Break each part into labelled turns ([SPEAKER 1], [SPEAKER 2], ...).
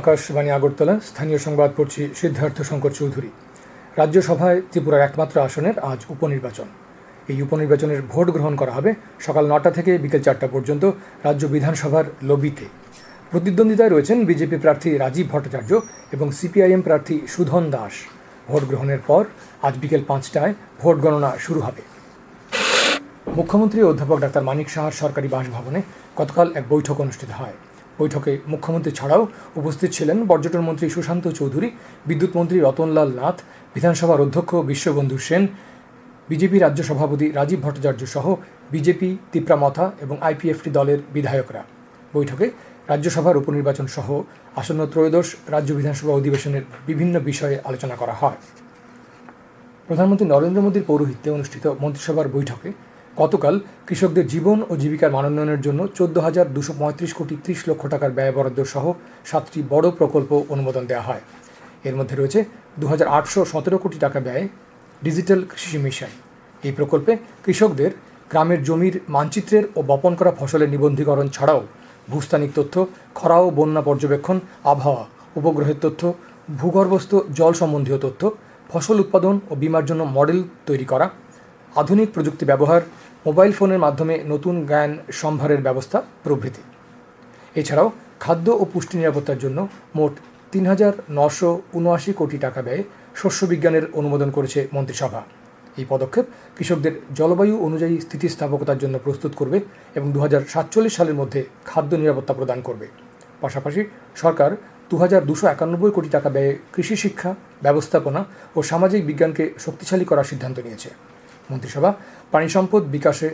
[SPEAKER 1] আকাশবাণী আগরতলা স্থানীয় সংবাদ পড়ছি সিদ্ধার্থ শঙ্কর চৌধুরী রাজ্যসভায় ত্রিপুরার একমাত্র আসনের আজ উপনির্বাচন এই উপনির্বাচনের ভোট গ্রহণ করা হবে সকাল নটা থেকে বিকেল চারটা পর্যন্ত রাজ্য বিধানসভার লবিতে প্রতিদ্বন্দ্বিতায় রয়েছেন বিজেপি প্রার্থী রাজীব ভট্টাচার্য এবং সিপিআইএম প্রার্থী সুধন দাস ভোট গ্রহণের পর আজ বিকেল পাঁচটায় ভোট গণনা শুরু হবে মুখ্যমন্ত্রী অধ্যাপক ডাক্তার মানিক সাহার সরকারি বাসভবনে গতকাল এক বৈঠক অনুষ্ঠিত হয় বৈঠকে মুখ্যমন্ত্রী ছাড়াও উপস্থিত ছিলেন পর্যটন মন্ত্রী সুশান্ত চৌধুরী বিদ্যুৎ মন্ত্রী রতনলাল নাথ বিধানসভার অধ্যক্ষ বিশ্ববন্ধু সেন বিজেপি রাজ্য সভাপতি রাজীব ভট্টাচার্য সহ বিজেপি তিপ্রামথা এবং আইপিএফটি দলের বিধায়করা বৈঠকে রাজ্যসভার উপনির্বাচন সহ আসন্ন ত্রয়োদশ রাজ্য বিধানসভা অধিবেশনের বিভিন্ন বিষয়ে আলোচনা করা হয় প্রধানমন্ত্রী নরেন্দ্র মোদীর পৌরোহিত্যে অনুষ্ঠিত মন্ত্রিসভার বৈঠকে গতকাল কৃষকদের জীবন ও জীবিকার মানোন্নয়নের জন্য চোদ্দ হাজার দুশো পঁয়ত্রিশ কোটি ত্রিশ লক্ষ টাকার ব্যয় বরাদ্দ সহ সাতটি বড় প্রকল্প অনুমোদন দেওয়া হয় এর মধ্যে রয়েছে দু হাজার আটশো সতেরো কোটি টাকা ব্যয়ে ডিজিটাল কৃষি মিশন এই প্রকল্পে কৃষকদের গ্রামের জমির মানচিত্রের ও বপন করা ফসলের নিবন্ধীকরণ ছাড়াও ভূস্থানিক তথ্য খরা ও বন্যা পর্যবেক্ষণ আবহাওয়া উপগ্রহের তথ্য ভূগর্ভস্থ জল সম্বন্ধীয় তথ্য ফসল উৎপাদন ও বিমার জন্য মডেল তৈরি করা আধুনিক প্রযুক্তি ব্যবহার মোবাইল ফোনের মাধ্যমে নতুন জ্ঞান সম্ভারের ব্যবস্থা প্রভৃতি এছাড়াও খাদ্য ও পুষ্টি নিরাপত্তার জন্য মোট তিন হাজার নশো উনআশি কোটি টাকা ব্যয়ে শস্য বিজ্ঞানের অনুমোদন করেছে মন্ত্রিসভা এই পদক্ষেপ কৃষকদের জলবায়ু অনুযায়ী স্থিতিস্থাপকতার জন্য প্রস্তুত করবে এবং দু সালের মধ্যে খাদ্য নিরাপত্তা প্রদান করবে পাশাপাশি সরকার দু হাজার দুশো একানব্বই কোটি টাকা ব্যয়ে কৃষি শিক্ষা ব্যবস্থাপনা ও সামাজিক বিজ্ঞানকে শক্তিশালী করার সিদ্ধান্ত নিয়েছে মন্ত্রিসভা পানি সম্পদ বিকাশে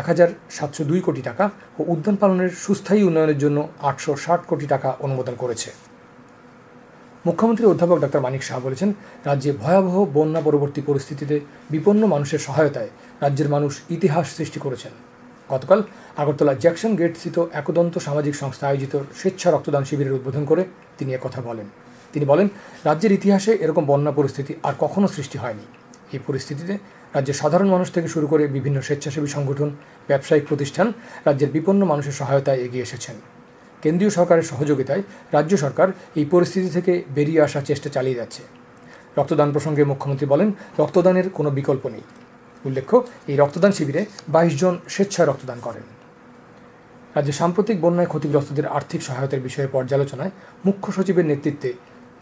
[SPEAKER 1] এক হাজার সাতশো দুই কোটি টাকা ও উদ্যান পালনের সুস্থায়ী উন্নয়নের জন্য আটশো ষাট কোটি টাকা অনুমোদন করেছে মুখ্যমন্ত্রী অধ্যাপক ডাক্তার মানিক শাহ বলেছেন রাজ্যে ভয়াবহ বন্যা পরবর্তী পরিস্থিতিতে বিপন্ন মানুষের সহায়তায় রাজ্যের মানুষ ইতিহাস সৃষ্টি করেছেন গতকাল আগরতলা জ্যাকসন গেট স্থিত একদন্ত সামাজিক সংস্থা আয়োজিত স্বেচ্ছা রক্তদান শিবিরের উদ্বোধন করে তিনি কথা বলেন তিনি বলেন রাজ্যের ইতিহাসে এরকম বন্যা পরিস্থিতি আর কখনো সৃষ্টি হয়নি এই পরিস্থিতিতে রাজ্যের সাধারণ মানুষ থেকে শুরু করে বিভিন্ন স্বেচ্ছাসেবী সংগঠন ব্যবসায়িক প্রতিষ্ঠান রাজ্যের বিপন্ন মানুষের সহায়তায় এগিয়ে এসেছেন কেন্দ্রীয় সরকারের সহযোগিতায় রাজ্য সরকার এই পরিস্থিতি থেকে বেরিয়ে আসার চেষ্টা চালিয়ে যাচ্ছে রক্তদান প্রসঙ্গে মুখ্যমন্ত্রী বলেন রক্তদানের কোনো বিকল্প নেই উল্লেখ্য এই রক্তদান শিবিরে বাইশ জন স্বেচ্ছায় রক্তদান করেন রাজ্যে সাম্প্রতিক বন্যায় ক্ষতিগ্রস্তদের আর্থিক সহায়তার বিষয়ে পর্যালোচনায় মুখ্য সচিবের নেতৃত্বে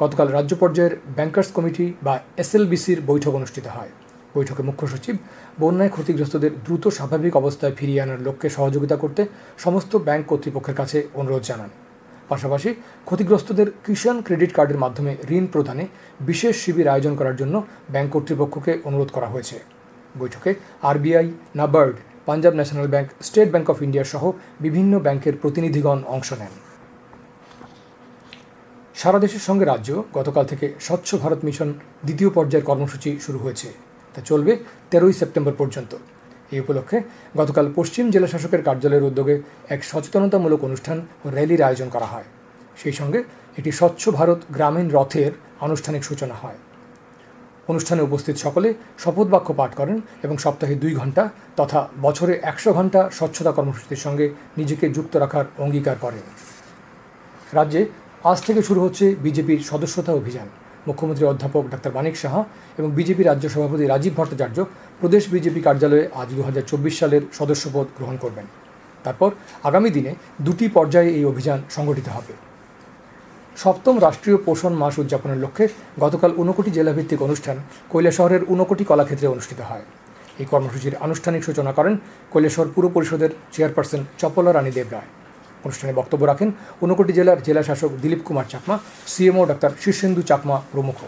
[SPEAKER 1] গতকাল রাজ্য পর্যায়ের ব্যাংকার্স কমিটি বা এসএলবিসির বৈঠক অনুষ্ঠিত হয় বৈঠকে মুখ্য সচিব বন্যায় ক্ষতিগ্রস্তদের দ্রুত স্বাভাবিক অবস্থায় ফিরিয়ে আনার লক্ষ্যে সহযোগিতা করতে সমস্ত ব্যাংক কর্তৃপক্ষের কাছে অনুরোধ জানান পাশাপাশি ক্ষতিগ্রস্তদের কিষাণ ক্রেডিট কার্ডের মাধ্যমে ঋণ প্রদানে বিশেষ শিবির আয়োজন করার জন্য ব্যাংক কর্তৃপক্ষকে অনুরোধ করা হয়েছে বৈঠকে RBI NABARD Punjab National Bank State Bank of India সহ বিভিন্ন ব্যাংকের প্রতিনিধিগণ অংশ নেন সারা দেশের সঙ্গে রাজ্য গতকাল থেকে স্বচ্ছ ভারত মিশন দ্বিতীয় পর্যায়ের কর্মসূচি শুরু হয়েছে তা চলবে তেরোই সেপ্টেম্বর পর্যন্ত এই উপলক্ষে গতকাল পশ্চিম জেলা শাসকের কার্যালয়ের উদ্যোগে এক সচেতনতামূলক অনুষ্ঠান ও র্যালির আয়োজন করা হয় সেই সঙ্গে এটি স্বচ্ছ ভারত গ্রামীণ রথের আনুষ্ঠানিক সূচনা হয় অনুষ্ঠানে উপস্থিত সকলে শপথ বাক্য পাঠ করেন এবং সপ্তাহে দুই ঘন্টা তথা বছরে একশো ঘন্টা স্বচ্ছতা কর্মসূচির সঙ্গে নিজেকে যুক্ত রাখার অঙ্গীকার করেন রাজ্যে আজ থেকে শুরু হচ্ছে বিজেপির সদস্যতা অভিযান মুখ্যমন্ত্রী অধ্যাপক ডাক্তার মানিক সাহা এবং বিজেপি রাজ্য সভাপতি রাজীব ভট্টাচার্য প্রদেশ বিজেপি কার্যালয়ে আজ দু সালের সদস্যপদ গ্রহণ করবেন তারপর আগামী দিনে দুটি পর্যায়ে এই অভিযান সংগঠিত হবে সপ্তম রাষ্ট্রীয় পোষণ মাস উদযাপনের লক্ষ্যে গতকাল ঊনকোটি জেলাভিত্তিক অনুষ্ঠান শহরের ঊনকোটি কলাক্ষেত্রে অনুষ্ঠিত হয় এই কর্মসূচির আনুষ্ঠানিক সূচনা করেন কৈলাসহর পুর পরিষদের চেয়ারপারসন চপলা রানী দেব রায় অনুষ্ঠানে বক্তব্য রাখেন উনকোটি জেলার জেলা শাসক দিলীপ কুমার চাকমা সিএমও ডাক্তার শীর্ষেন্দু চাকমা প্রমুখ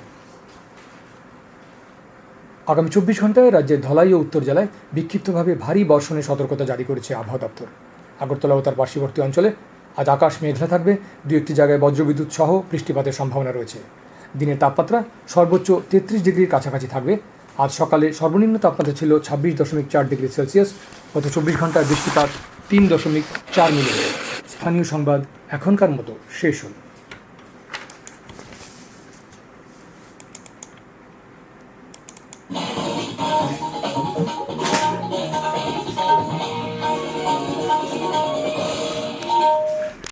[SPEAKER 1] আগামী চব্বিশ ঘন্টায় রাজ্যের ধলাই ও উত্তর জেলায় বিক্ষিপ্তভাবে ভারী বর্ষণের সতর্কতা জারি করেছে আবহাওয়া দপ্তর আগরতলা ও তার পার্শ্ববর্তী অঞ্চলে আজ আকাশ মেঘলা থাকবে দু একটি জায়গায় বজ্রবিদ্যুৎ সহ বৃষ্টিপাতের সম্ভাবনা রয়েছে দিনের তাপমাত্রা সর্বোচ্চ তেত্রিশ ডিগ্রির কাছাকাছি থাকবে আজ সকালে সর্বনিম্ন তাপমাত্রা ছিল ছাব্বিশ দশমিক চার ডিগ্রি সেলসিয়াস গত চব্বিশ ঘন্টায় বৃষ্টিপাত তিন দশমিক চার মিলিমিটার স্থানীয় সংবাদ এখনকার মতো শেষ হলো